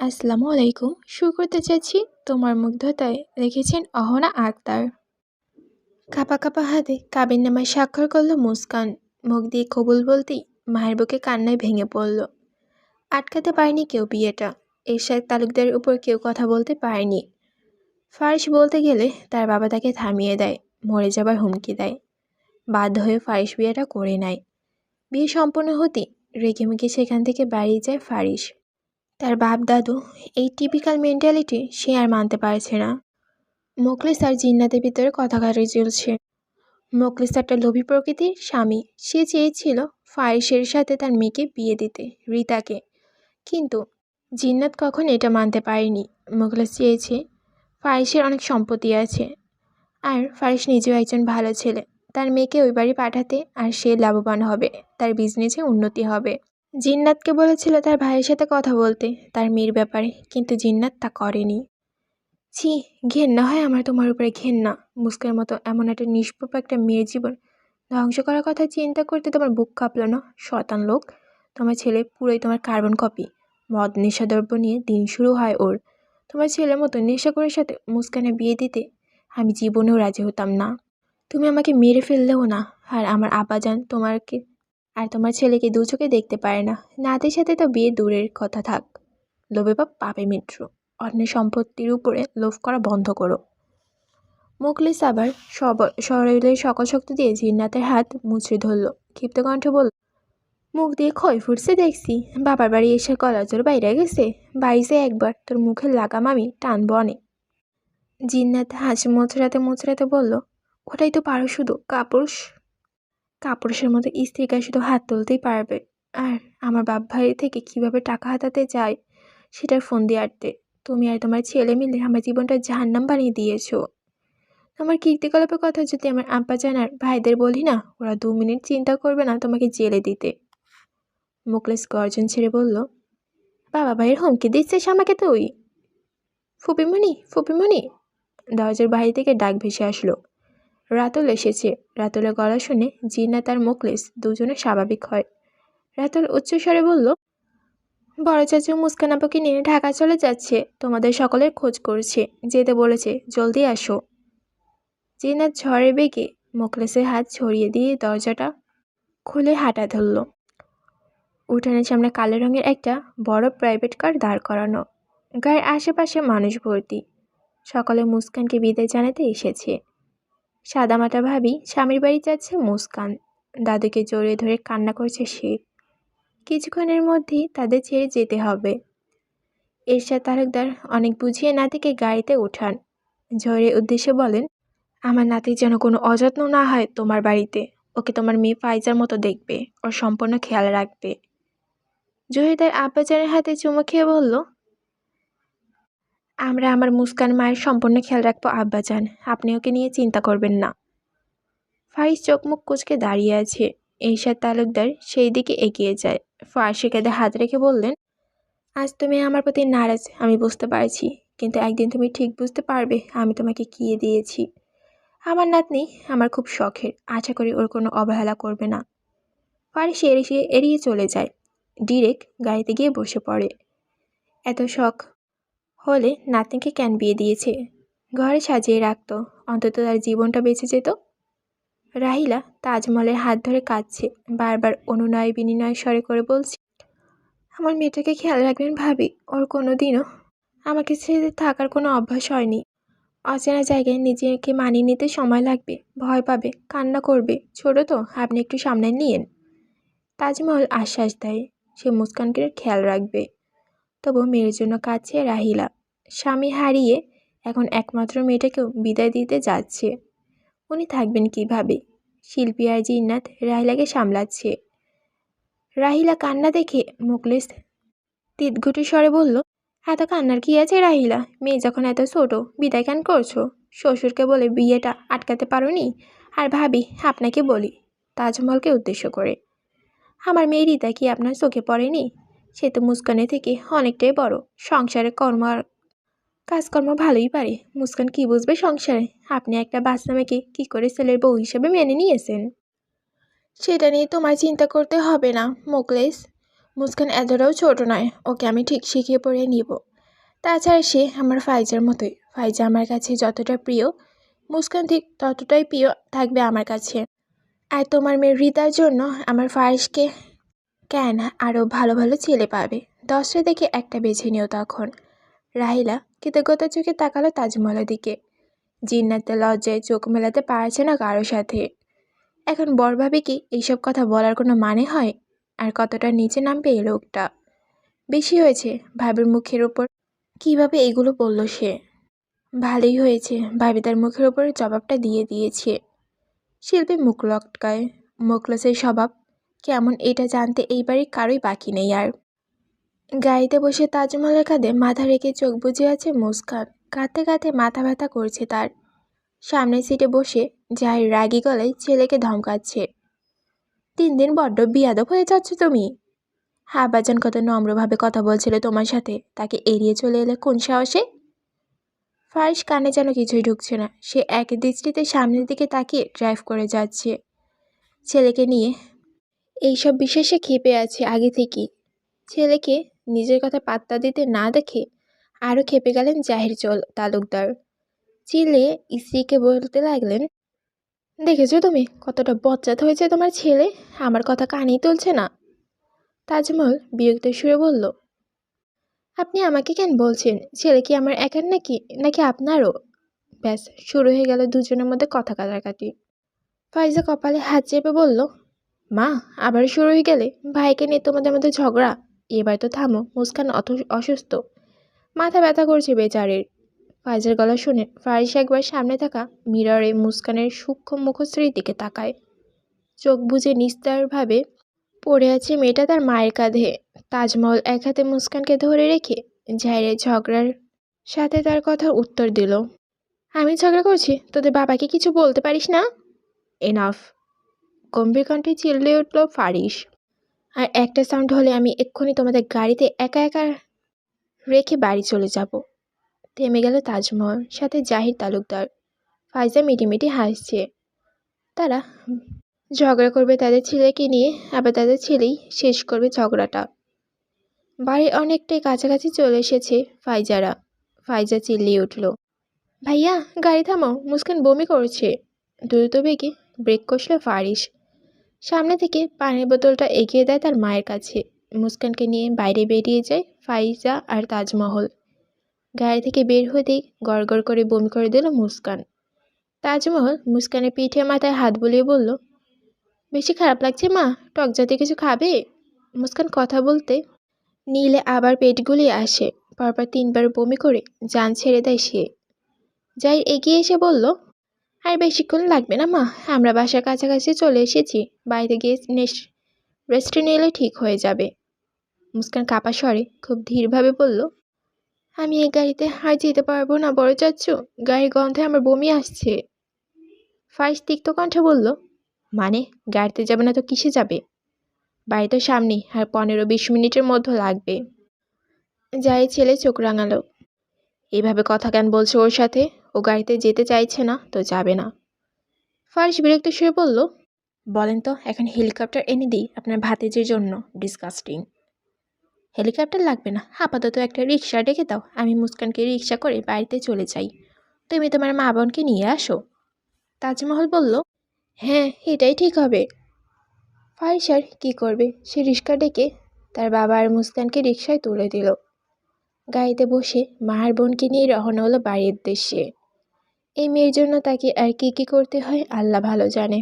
আসসালামু আলাইকুম। শুরু করতে চাচ্ছি তোমার মুগ্ধতায় লিখেছেন অহনা আক্তার। কাপা কাপা হাতে কাবিন নামায় স্বাক্ষর করল মুস্কান। মুখ দিয়ে কবুল বলতেই মায়ের বুকে কান্নায় ভেঙে পড়ল। আটকাতে পারেনি কেউ বিয়েটা। এরশাদ তালুকদারের উপর কেউ কথা বলতে পারেনি। ফারিস বলতে গেলে তার বাবা তাকে থামিয়ে দেয়, মরে যাবার হুমকি দেয়। বাধ্য হয়ে ফারিস বিয়েটা করে নেয়। বিয়ে সম্পূর্ণ হতেই রেগে সেখান থেকে বেরিয়ে যায় ফারিস তার বাপ দাদু এই টিপিক্যাল মেন্টালিটি সে আর মানতে পারছে না। মোকলেস আর জিন্নাতের ভিতরে কথা কাটাই চলছে। মোকলেস একটা লোভী প্রকৃতির স্বামী। সে চেয়েছিল ফারিসের সাথে তার মেয়েকে বিয়ে দিতে, রিতাকে। কিন্তু জিন্নাত কখন এটা মানতে পারেনি। মোকলেস চেয়েছে ফারিসের অনেক সম্পত্তি আছে। আর ফারিস নিজেও একজন ভালো ছেলে। তার মেয়েকে ওই বাড়ি পাঠাতে আর সে লাভবান হবে। তার বিজনেসে উন্নতি হবে। জিন্নাতকে বলেছিল তার ভাইয়ের সাথে কথা বলতে, তার মেয়ের ব্যাপারে, কিন্তু জিন্নাত তা করেনি। ছি, ঘেন্না হয় আমার তোমার উপরে, ঘেন্না। মুস্কের মতো এমন একটা নিষ্পাপ একটা মেয়ের জীবন ধ্বংস করার কথা চিন্তা করতে তোমার বুক কাঁপল না? শতান লোক, তোমার ছেলে পুরোই তোমার কার্বন কপি। মদ নেশাদ্রব্য নিয়ে দিন শুরু হয় ওর। তোমার ছেলের মতো নেশাকরের সাথে মুস্কানে বিয়ে দিতে আমি জীবনেও রাজি হতাম না। তুমি আমাকে মেরে ফেললেও না, আর আমার আব্বাজান তোমাকে আর তোমার ছেলেকে দু চোখে দেখতে পারে না। নাতির সাথে তো বিয়ে দূরের কথা থাক। লোভে বা পাপে মিত্র। অন্যের সম্পত্তির উপরে লোভ করা বন্ধ করো। মুখলিস আবার সব শরীরের সকল শক্তি দিয়ে জিন্নাতের হাত মুচড়ে ধরল। ক্ষিপ্ত কণ্ঠ বলল, মুখ দিয়ে ক্ষয় ফুটছে দেখছি। বাবার বাড়ি এসে গলা জোর বাইরে গেছে। বাড়িতে একবার তোর মুখের লাগাম আমি টানবো অনেক। জিন্নাত হাসি মোচড়াতে মোচড়াতে বলল, ওটাই তো পারো শুধু। কাপুরুষ কাপুরুষের মতো স্ত্রীর কাছে শুধু হাত তুলতেই পারবে? আর আমার বাপ ভাই থেকে কীভাবে টাকা হাতাতে যায়, সেটার ফোন দিয়ে আটতে তুমি আর তোমার ছেলে মিলে আমার জীবনটা জাহান্নাম বানিয়ে দিয়েছ। আমার কীর্তিকলাপের কথা যদি আমার আব্বা জানার ভাইদের বলি না, ওরা দু মিনিট চিন্তা করবে না তোমাকে জেলে দিতে। মুকলেশ গর্জন ছেড়ে বলল, বাবা ভাইয়ের হুমকি দিচ্ছিস আমাকে তুই? ফুপিমণি ফুপিমণি? দরজার বাইরে থেকে ডাক ভেসে আসলো। রাতুল এসেছে। রাতুলের গলা শুনে জিনা তার মুকলেস দুজনে স্বাভাবিক হয়। রাতুল উচ্চস্বরে বলল, বড় চাচু মুস্কান আপাকে নিয়ে ঢাকা চলে যাচ্ছে। তোমাদের সকলের খোঁজ করছে। যেতে বলেছে, জলদি আসো। জিনাত ঝড়ে বেগে মোকলেসের হাত ছড়িয়ে দিয়ে দরজাটা খুলে হাঁটা ধরল। উঠানের সামনে কালো রঙের একটা বড় প্রাইভেট কার দাঁড় করানো। গায়ের আশেপাশে মানুষ ভর্তি। সকালে মুস্কানকে বিদায় জানাতে এসেছে। সাদামাটা ভাবি, স্বামীর বাড়ি যাচ্ছে মুস্কান। দাদুকে জড়িয়ে ধরে কান্না করছে সে। কিছুক্ষণের মধ্যেই তাদের ছেড়ে যেতে হবে। এরশাদ তালুকদার অনেক বুঝিয়ে নাতিকে গাড়িতে ওঠান। ঝড়ের উদ্দেশ্যে বলেন, আমার নাতির যেন কোনো অযত্ন না হয় তোমার বাড়িতে। ওকে তোমার মেয়ে ফাইজার মতো দেখবে, ওর সম্পূর্ণ খেয়াল রাখবে। জহিদার আব্বাজানের হাতে চুমো খেয়ে বলল আমরা আমার মুস্কান মায়ের সম্পূর্ণ খেয়াল রাখব, আব্বাজান। আপনি ওকে নিয়ে চিন্তা করবেন না। ফারিস চোখ মুখ কুচকে দাঁড়িয়ে আছে। এইসাদ তালুকদার সেই দিকে এগিয়ে যায়। ফার্সি কাঁধে হাত রেখে বললেন, আজ তুমি আমার প্রতি নারাজ, আমি বুঝতে পারছি। কিন্তু একদিন তুমি ঠিক বুঝতে পারবে, আমি তোমাকে কী দিয়েছি। আমার নাতনি আমার খুব শখের, আশা করি ওর কোনো অবহেলা করবে না। ফারিস এড়িয়ে এড়িয়ে চলে যায়। ডিরেক্ট গাড়িতে গিয়ে বসে পড়ে। এত শখ হলে নাতনিকে ক্যান বিয়ে দিয়েছে? ঘরে সাজিয়ে রাখত, অন্তত তার জীবনটা বেঁচে যেত। রাহিলা তাজমহলের হাত ধরে কাঁদছে, বারবার অনুনয় বিনিময় স্বরে করে বলছে, আমার মেয়েটাকে খেয়াল রাখবেন ভাবি, ওর কোনো দিনও আমাকে ছেড়ে থাকার কোনো অভ্যাস হয়নি। অচেনা জায়গায় নিজেকে মানিয়ে নিতে সময় লাগবে, ভয় পাবে, কান্না করবে। ছোটো তো, আপনি একটু সামনে নিয়েন। তাজমহল আশ্বাস দেয়, সে মুস্কানকে খেয়াল রাখবে। তবু মেয়ের জন্য কাঁদছে রাহিলা। স্বামী হারিয়ে এখন একমাত্র মেয়েটাকেও বিদায় দিতে যাচ্ছে। উনি থাকবেন কীভাবে? শিল্পী আর জিন্নাত রাহিলাকে সামলাচ্ছে। রাহিলা কান্না দেখে মুকলেশ তিতঘুটি স্বরে বলল, এত কান্নার কি আছে রাহিলা? মেয়ে যখন এত ছোট, বিদায় কেন করছ? শ্বশুরকে বলে বিয়েটা আটকাতে পারোনি? আর ভাবি, আপনাকে বলি, তাজমহলকে উদ্দেশ্য করে। আমার মেয়ে রিতা কি আপনার চোখে পড়েনি? সে তো মুস্কানে থেকে অনেকটাই বড়। সংসারে কর্ম আর কাজকর্ম ভালোই পারে। মুস্কান, কি বুঝবে সংসারে? আপনি একটা বাচ্চা মেয়েকে কী করে ছেলের বউ হিসেবে মেনে নিয়েছেন? সেটা নিয়ে তোমার চিন্তা করতে হবে না, মোকলেস। মুস্কান এতটাও ছোট নয়, ওকে আমি ঠিক শিখিয়ে পড়ে নিব। তাছাড়া সে আমার ফাইজার মতোই। ফাইজা আমার কাছে যতটা প্রিয়, মুস্কান ঠিক ততটাই প্রিয় থাকবে আমার কাছে। আর তোমার মেয়ে হৃদার জন্য আমার ফারিসকে কেন আরও ভালো ভালো ছেলে পাবে? দশটা দেখে একটা বেছে নিও তখন। রাহিলা কৃতজ্ঞতা চোখে তাকালো তাজমহলের দিকে। জিন্নাতে লজ্জায় চোখ মেলাতে পারছে না কারোর সাথে। এখন বর ভাবে কি এইসব কথা বলার কোনো মানে হয়? আর কতটা নিচে নামবে এই লোকটা? বেশি হয়েছে ভাবির মুখের ওপর কীভাবে এগুলো বলল সে? ভালোই হয়েছে ভাবি তার মুখের ওপর জবাবটা দিয়ে দিয়েছে। শিল্পী মুখ লটকায়। মুখলসের স্বভাব কেমন এটা জানতে এইবারই কারোই বাকি নেই আর। গাড়িতে বসে তাজমহলের কাঁধে মাথা রেখে চোখ বুজে আছে মুস্কান। কাঁদতে কাঁদতে মাথা ব্যথা করছে তার। সামনের সিটে বসে যাই রাগি গলায় ছেলেকে ধমকাচ্ছে। তিন দিন বড্ড বিয়াদব হয়ে যাচ্ছ তুমি। হাবাজান কত নম্রভাবে কথা বলছিল তোমার সাথে, তাকে এড়িয়ে চলে এলে কোন সাহসে? ফারিস কানে যেন কিছুই ঢুকছে না, সে এক দৃষ্টিতে সামনের দিকে তাকিয়ে ড্রাইভ করে যাচ্ছে। ছেলেকে নিয়ে, এইসব বিষয়ে সে ক্ষেপে আছে আগে থেকেই। ছেলেকে নিজের কথা পাত্তা দিতে না দেখে আরও খেপে গেলেন জাহির চল তালুকদার। চিলে স্ত্রীকে বলতে লাগলেন, দেখেছ তুমি কতটা বচ্চাত হয়েছে তোমার ছেলে? আমার কথা কানেই তুলছে না। তাজমহল বিরক্ত সুরে বলল, আপনি আমাকে কেন বলছেন? ছেলে কি আমার একার নাকি নাকি আপনারও? ব্যাস, শুরু হয়ে গেল দুজনের মধ্যে কথা কাটাকাটি। ফাইজা কপালে হাত চেপে বলল, মা, আবার শুরু হয়ে গেলে ভাইকে নিয়ে তোমাদের মধ্যে ঝগড়া? এবার তো থামো, মুস্কান অত অসুস্থ। মাথা ব্যথা করছে বেচারের। ফাইজের গলা শুনে ফারিস একবার সামনে থাকা মিররে মুস্কানের সূক্ষ্ম মুখশ্রীর দিকে তাকায়। চোখ বুজে নিস্তারভাবে পড়ে আছে মেয়েটা তার মায়ের কাঁধে। তাজমহল এক হাতে মুস্কানকে ধরে রেখে ঝাইরের ঝগড়ার সাথে তার কথার উত্তর দিল। আমি ঝগড়া করছি, তোদের বাবাকে কিছু বলতে পারিস না? এনাফ গম্ভীর কণ্ঠে চিল্লে উঠল ফারিস আর একটা সাউন্ড হলে আমি এক্ষুনি তোমাদের গাড়িতে একা একা রেখে বাড়ি চলে যাব। থেমে গেল তাজমহল, সাথে জাহির তালুকদার। ফাইজা মিটিমিটি হাসছে। তারা ঝগড়া করবে তাদের ছেলেকে নিয়ে, আবার তাদের ছেলেই শেষ করবে ঝগড়াটা। বাড়ির অনেকটাই কাছাকাছি চলে এসেছে ফাইজারা। ফাইজা চিল্লিয়ে উঠল, ভাইয়া, গাড়ি থামাও, মুস্কান বমি করছে। দ্রুত বেগে ব্রেক কষল ফারিস সামনে থেকে পানির বোতলটা এগিয়ে দেয় তার মায়ের কাছে। মুস্কানকে নিয়ে বাইরে বেরিয়ে যায় ফাইজা আর তাজমহল। গাড়ি থেকে বের হতেই গড় করে বমি করে দিল মুস্কান। তাজমহল মুস্কানের পিঠে মাথায় হাত বুলিয়ে বলল, বেশি খারাপ লাগছে মা? টক জাতীয় কিছু খাবে? মুস্কান কথা বলতে নীলে আবার পেট গুলিয়ে আসে। পরপর তিনবার বমি করে যান ছেড়ে দেয় সে। যাই এগিয়ে এসে বলল আর বেশিক্ষণ লাগবে না, মা। আমরা বাসার কাছাকাছি চলে এসেছি। বাইরে গিয়ে রেস্টে নিলে ঠিক হয়ে যাবে। মুস্কান কাপা স্বরে খুব ধীরভাবে বলল, আমি এই গাড়িতে আর যেতে পারব না, বড় চাচ্ছু গাড়ির গন্ধে আমার বমি আসছে। ফাইস তিক্ত কণ্ঠে বলল মানে গাড়িতে যাবে না তো কিসে যাবে? বাড়ি তো সামনেই, আর পনেরো বিশ মিনিটের মধ্যে লাগবে। যাই ছেলে চোখ রাঙালো। এইভাবে কথা কেন বলছো ওর সাথে? ও গাড়িতে যেতে চাইছে না, তো যাবে না। ফারিস বিরক্ত সুরে বলল বলেন তো, এখন হেলিকপ্টার এনে দিই আপনার ভাতেজের জন্য। ডিসকাস্টিং। হেলিকপ্টার লাগবে না। আপাতত একটা রিক্সা ডেকে দাও। আমি মুস্কানকে রিক্সা করে বাড়িতে চলে যাই। তুমি তোমার মা বোনকে নিয়ে আসো। তাজমহল বলল হ্যাঁ এটাই ঠিক হবে। ফারিসার কি করবে? সে রিক্সা ডেকে তার বাবা আর মুস্কানকে রিক্সায় তুলে দিল। গাড়িতে বসে মার বোনকে নিয়ে রওনা হলো বাড়ির উদ্দেশ্যে। এই মেয়ের জন্য তাকে আর কী কী করতে হয় আল্লাহ ভালো জানে।